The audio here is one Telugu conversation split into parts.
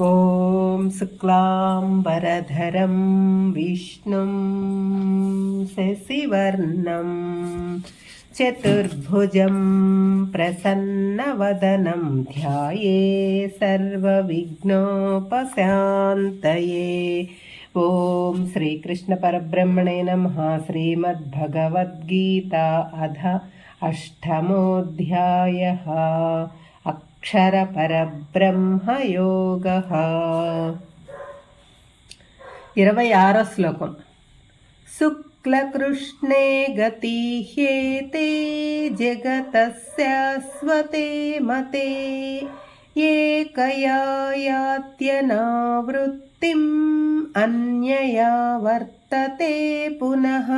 ॐ शुक्लाम्बरधरं विष्णुं शशिवर्णं चतुर्भुजं प्रसन्नवदनं ध्याये सर्वविघ्नोपशान्तये। ॐ श्रीकृष्णपरब्रह्मणे नमः। श्रीमद्भगवद्गीता अध अष्टमोऽध्यायः। అక్షరపరబ్రహ్మయోగ ఇరవై ఆరో శ్లోకం. శుక్లకృష్ణే గతిహ్యేతే జగతస్యాస్వతే మతే ఏకయా యాత్యనావృత్తిం అన్యయా వర్తతే పునః.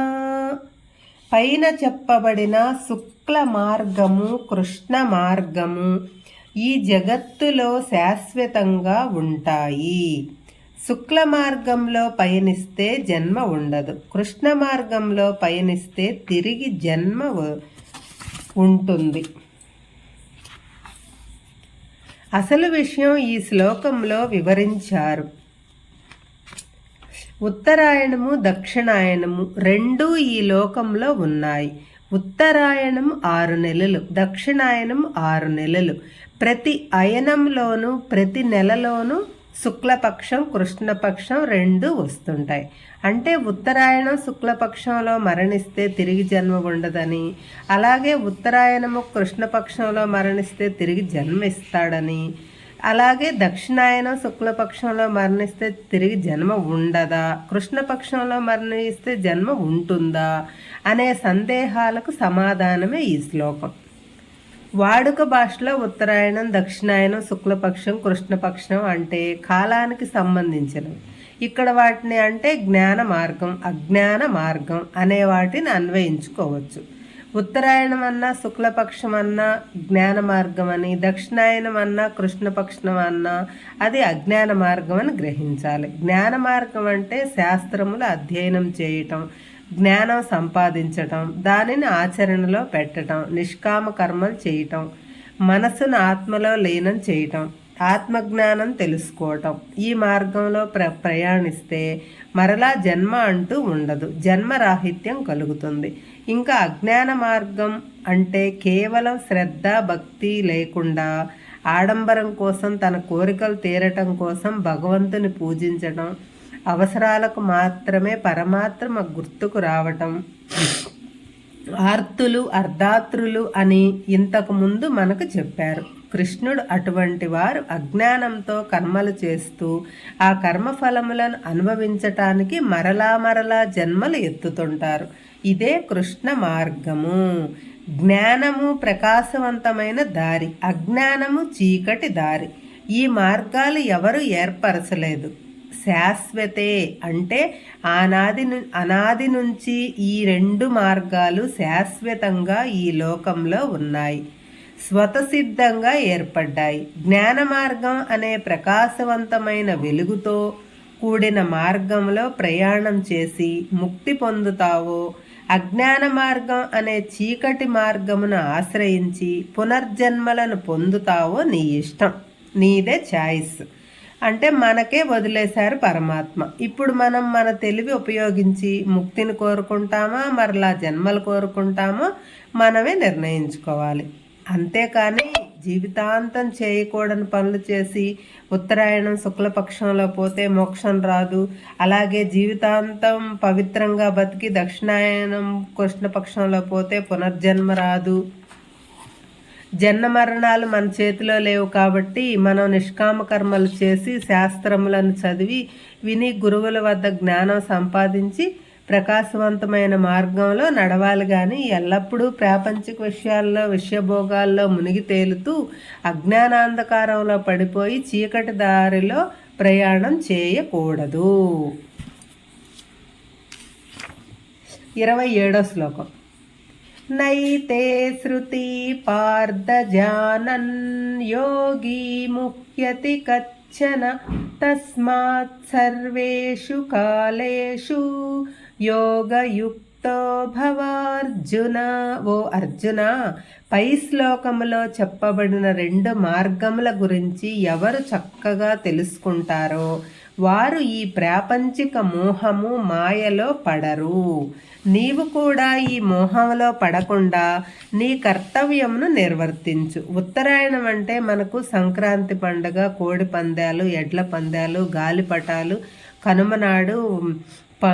పైన చెప్పబడిన శుక్ల మార్గము కృష్ణ మార్గము ఈ జగత్తులో శాశ్వతంగా ఉంటాయి. శుక్ల మార్గంలో పయనిస్తే జన్మ ఉండదు. కృష్ణ మార్గంలో పయనిస్తే తిరిగి జన్మ ఉంటుంది. అసలు విషయం ఈ శ్లోకంలో వివరించారు. ఉత్తరాయణము దక్షిణాయనము రెండూ ఈ లోకంలో ఉన్నాయి. ఉత్తరాయణం ఆరు నెలలు దక్షిణాయనం ఆరు నెలలు. ప్రతి అయనంలోనూ ప్రతి నెలలోనూ శుక్లపక్షం కృష్ణపక్షం రెండు వస్తుంటాయి. అంటే ఉత్తరాయణం శుక్లపక్షంలో మరణిస్తే తిరిగి జన్మ ఉండదని అలాగే ఉత్తరాయణము కృష్ణపక్షంలో మరణిస్తే తిరిగి జన్మ ఇస్తాడని అలాగే దక్షిణాయనం శుక్లపక్షంలో మరణిస్తే తిరిగి జన్మ ఉండదా కృష్ణపక్షంలో మరణిస్తే జన్మ ఉంటుందా అనే సందేహాలకు సమాధానమే ఈ శ్లోకం. వాడుక భాషలో ఉత్తరాయణం దక్షిణాయనం శుక్లపక్షం కృష్ణపక్షం అంటే కాలానికి సంబంధించినవి. ఇక్కడ వాటిని అంటే జ్ఞాన మార్గం అజ్ఞాన మార్గం అనే వాటిని అన్వయించుకోవచ్చు. ఉత్తరాయణం అన్నా శుక్లపక్షం అన్నా జ్ఞాన మార్గం అని దక్షిణాయనం అన్నా కృష్ణపక్షం అన్నా అది అజ్ఞాన మార్గం అని గ్రహించాలి. జ్ఞాన మార్గం అంటే శాస్త్రములు అధ్యయనం చేయటం జ్ఞానం సంపాదించటం దానిని ఆచరణలో పెట్టడం నిష్కామ కర్మలు చేయటం మనసును ఆత్మలో లీనం చేయటం ఆత్మజ్ఞానం తెలుసుకోవటం. ఈ మార్గంలో ప్ర ప్రయాణిస్తే మరలా జన్మ అంటూ ఉండదు జన్మరాహిత్యం కలుగుతుంది. ఇంకా అజ్ఞాన మార్గం అంటే కేవలం శ్రద్ధ భక్తి లేకుండా ఆడంబరం కోసం తన కోరికలు తీరటం కోసం భగవంతుని పూజించడం అవసరాలకు మాత్రమే పరమాత్మ గుర్తుకు రావటం. ఆర్తులు అర్ధాత్రులు అని ఇంతకు ముందు మనకు చెప్పారు. కృష్ణుడు అటువంటి వారు అజ్ఞానంతో కర్మలు చేస్తూ ఆ కర్మఫలములను అనుభవించటానికి మరలా మరలా జన్మలు ఎత్తుతుంటారు. ఇదే కృష్ణ మార్గము. జ్ఞానము ప్రకాశవంతమైన దారి అజ్ఞానము చీకటి దారి. ఈ మార్గాలు ఎవరు ఏర్పరచలేదు. శాశ్వతే అంటే ఆనాది అనాది నుంచి ఈ రెండు మార్గాలు శాశ్వతంగా ఈ లోకంలో ఉన్నాయి. స్వతసిద్ధంగా ఏర్పడ్డాయి. జ్ఞాన మార్గం అనే ప్రకాశవంతమైన వెలుగుతో కూడిన మార్గంలో ప్రయాణం చేసి ముక్తి పొందుతావో అజ్ఞాన మార్గం అనే చీకటి మార్గమును ఆశ్రయించి పునర్జన్మలను పొందుతావో నీ ఇష్టం. నీదే ఛాయిస్. అంటే మనకే వదిలేశారు పరమాత్మ. ఇప్పుడు మనం మన తెలివి ఉపయోగించి ముక్తిని కోరుకుంటామా? మరలా జన్మలు కోరుకుంటామో? మనమే నిర్ణయించుకోవాలి. అంతేకాని జీవితాంతం చేయకూడని పనులు చేసి ఉత్తరాయణం శుక్లపక్షంలో పోతే మోక్షం రాదు. అలాగే జీవితాంతం పవిత్రంగా బతికి దక్షిణాయనం కృష్ణపక్షంలో పోతే పునర్జన్మ రాదు. జన్మ మరణాలు మన చేతిలో లేవు కాబట్టి మనం నిష్కామ కర్మలు చేసి శాస్త్రములను చదివి విని గురువుల వద్ద జ్ఞానం సంపాదించి ప్రకాశవంతమైన మార్గంలో నడవాలి కానీ ఎల్లప్పుడూ ప్రాపంచిక విషయాల్లో విషయభోగాల్లో మునిగి తేలుతూ అజ్ఞానాంధకారంలో పడిపోయి చీకటి దారిలో ప్రయాణం చేయకూడదు. ఇరవై ఏడో శ్లోకం. నైతే శృతి పార్దజానన్ యోగి ముహ్యతి కచ్చన తస్మాత్ సర్వేషు కాలేషు యోగయుక్తో భవార్జున. ఓ అర్జున పై శ్లోకములో చెప్పబడిన రెండు మార్గముల గురించి ఎవరు చక్కగా తెలుసుకుంటారో వారు ఈ ప్రాపంచిక మోహము మాయలో పడరు. నీవు కూడా ఈ మోహంలో పడకుండా నీ కర్తవ్యమును నిర్వర్తించు. ఉత్తరాయణం అంటే మనకు సంక్రాంతి పండుగ కోడి పందాలు ఎడ్ల పందాలు గాలిపటాలు కనుమనాడు ప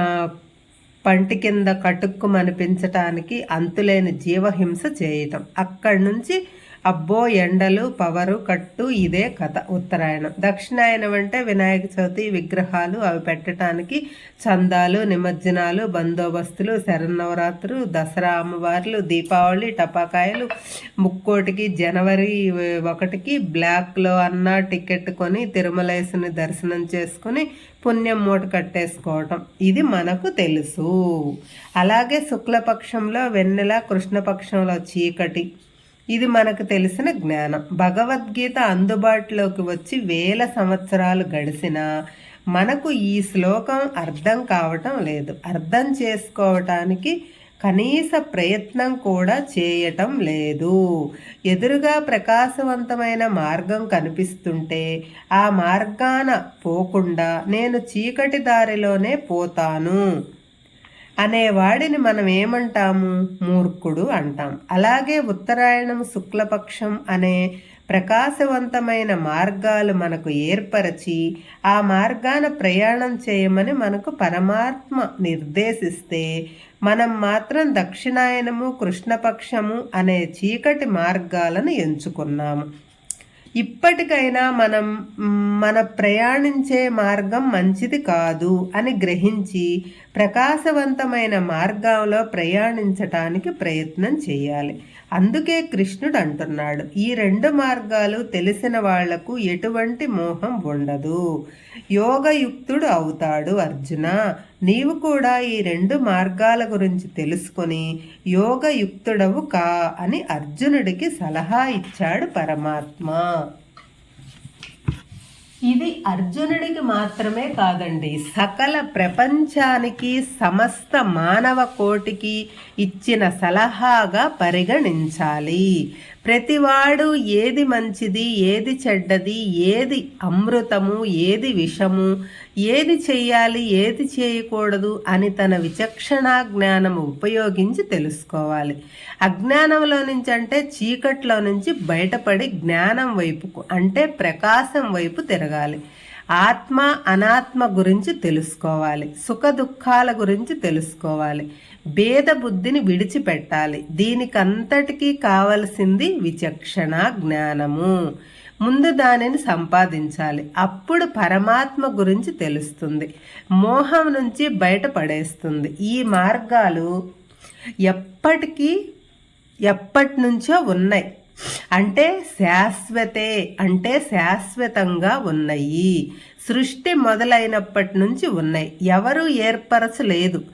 పంటి కింద కటుక్కుమనిపించటానికి అంతులేని జీవహింస చేయటం. అక్కడి నుంచి అబ్బో ఎండలు పవరు కట్టు ఇదే కథ ఉత్తరాయణం. దక్షిణాయనం అంటే వినాయక చవితి విగ్రహాలు అవి పెట్టడానికి చందాలు నిమజ్జనాలు బందోబస్తులు శరన్నవరాత్రులు దసరా అమ్మవార్లు దీపావళి టపాకాయలు ముక్కోటికి జనవరి ఒకటికి బ్లాక్లో అన్న టికెట్ కొని తిరుమలేసుని దర్శనం చేసుకుని పుణ్యం మూట కట్టేసుకోవటం. ఇది మనకు తెలుసు. అలాగే శుక్లపక్షంలో వెన్నెల కృష్ణపక్షంలో చీకటి. ఇది మనకు తెలిసిన జ్ఞానం. భగవద్గీత అందుబాటులోకి వచ్చి వేల సంవత్సరాలు గడిచినా మనకు ఈ శ్లోకం అర్థం కావటం లేదు. అర్థం చేసుకోవటానికి కనీస ప్రయత్నం కూడా చేయటం లేదు. ఎదురుగా ప్రకాశవంతమైన మార్గం కనిపిస్తుంటే ఆ మార్గాన పోకుండా నేను చీకటి దారిలోనే పోతాను. అనేవాడిని మనం ఏమంటాము? మూర్ఖుడు అంటాం. అలాగే ఉత్తరాయణం శుక్లపక్షం అనే ప్రకాశవంతమైన మార్గాలు మనకు ఏర్పరచి ఆ మార్గాన ప్రయాణం చేయమని మనకు పరమాత్మ నిర్దేశిస్తే మనం మాత్రం దక్షిణాయనము కృష్ణపక్షము అనే చీకటి మార్గాలను ఎంచుకున్నాము. ఇప్పటికైనా మనం మన ప్రయాణించే మార్గం మంచిది కాదు అని గ్రహించి ప్రకాశవంతమైన మార్గంలో ప్రయాణించటానికి ప్రయత్నం చేయాలి. అందుకే కృష్ణుడు అంటున్నాడు ఈ రెండు మార్గాలు తెలిసిన వాళ్ళకు ఎటువంటి మోహం ఉండదు. యోగయుక్తుడు అవుతాడు అర్జున. నీవు కూడా ఈ రెండు మార్గాల గురించి తెలుసుకొని యోగయుక్తుడవు కా అని అర్జునుడికి సలహా ఇచ్చాడు పరమాత్మ. ఇది అర్జునుడికి మాత్రమే కాదండి సకల ప్రపంచానికి సమస్త మానవ కోటికి ఇచ్చిన సలహాగా పరిగణించాలి. ప్రతివాడు ఏది మంచిది ఏది చెడ్డది ఏది అమృతము ఏది విషము ఏది చెయ్యాలి ఏది చేయకూడదు అని తన విచక్షణ జ్ఞానము ఉపయోగించి తెలుసుకోవాలి. అజ్ఞానంలో నుంచి అంటే చీకట్లో నుంచి బయటపడి జ్ఞానం వైపుకు అంటే ప్రకాశం వైపు తిరగాలి. ఆత్మ అనాత్మ గురించి తెలుసుకోవాలి సుఖ దుఃఖాల గురించి తెలుసుకోవాలి భేద బుద్ధిని విడిచిపెట్టాలి. దీనికంతటికీ కావలసింది విచక్షణ జ్ఞానము. ముందు దానిని సంపాదించాలి. అప్పుడు పరమాత్మ గురించి తెలుస్తుంది. మోహం నుంచి బయటపడేస్తుంది. ఈ మార్గాలు ఎప్పటికీ ఎప్పటి నుంచో ఉన్నాయి. అంటే శాశ్వతే అంటే శాశ్వతంగా ఉన్నాయి. సృష్టి మొదలైనప్పటి నుంచి ఉన్నాయి. ఎవరు ఏర్పరచలేదు.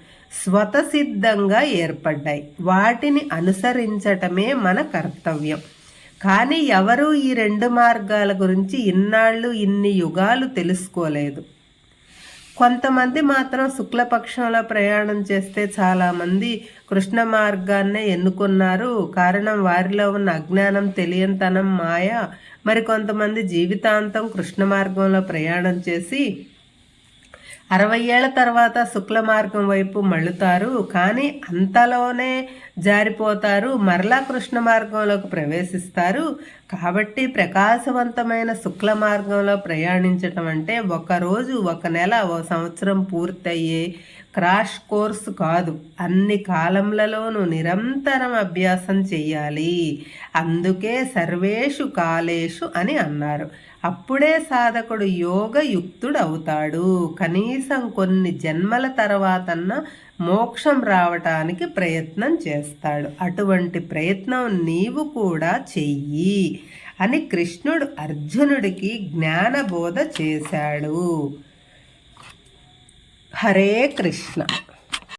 స్వతసిద్ధంగా ఏర్పడ్డాయి. వాటిని అనుసరించటమే మన కర్తవ్యం. కానీ ఎవరూ ఈ రెండు మార్గాల గురించి ఇన్నాళ్ళు ఇన్ని యుగాలు తెలుసుకోలేదు. కొంతమంది మాత్రం శుక్లపక్షంలో ప్రయాణం చేస్తే చాలామంది కృష్ణ మార్గాన్నే ఎన్నుకున్నారు. కారణం వారిలో ఉన్న అజ్ఞానం తెలియంతనం మాయ. మరి కొంతమంది జీవితాంతం కృష్ణ మార్గంలో ప్రయాణం చేసి అరవై ఏళ్ళ తర్వాత శుక్ల మార్గం వైపు మళ్ళుతారు కానీ అంతలోనే జారిపోతారు మరలా కృష్ణ మార్గంలోకి ప్రవేశిస్తారు. కాబట్టి ప్రకాశవంతమైన శుక్ల మార్గంలో ప్రయాణించటం అంటే ఒకరోజు ఒక నెల ఒక సంవత్సరం పూర్తయ్యే క్రాష్ కోర్స్ కాదు. అన్ని కాలంలోనూ నిరంతరం అభ్యాసం చెయ్యాలి. అందుకే సర్వేషు కాలేషు అని అన్నారు. అప్పుడే సాధకుడు యోగయుక్తుడు అవుతాడు కనీసం కొన్ని జన్మల తర్వాతన్న మోక్షం రావటానికి ప్రయత్నం చేస్తాడు. అటువంటి ప్రయత్నం నీవు కూడా చెయ్యి అని కృష్ణుడు అర్జునుడికి జ్ఞానబోధ చేశాడు. హరే కృష్ణ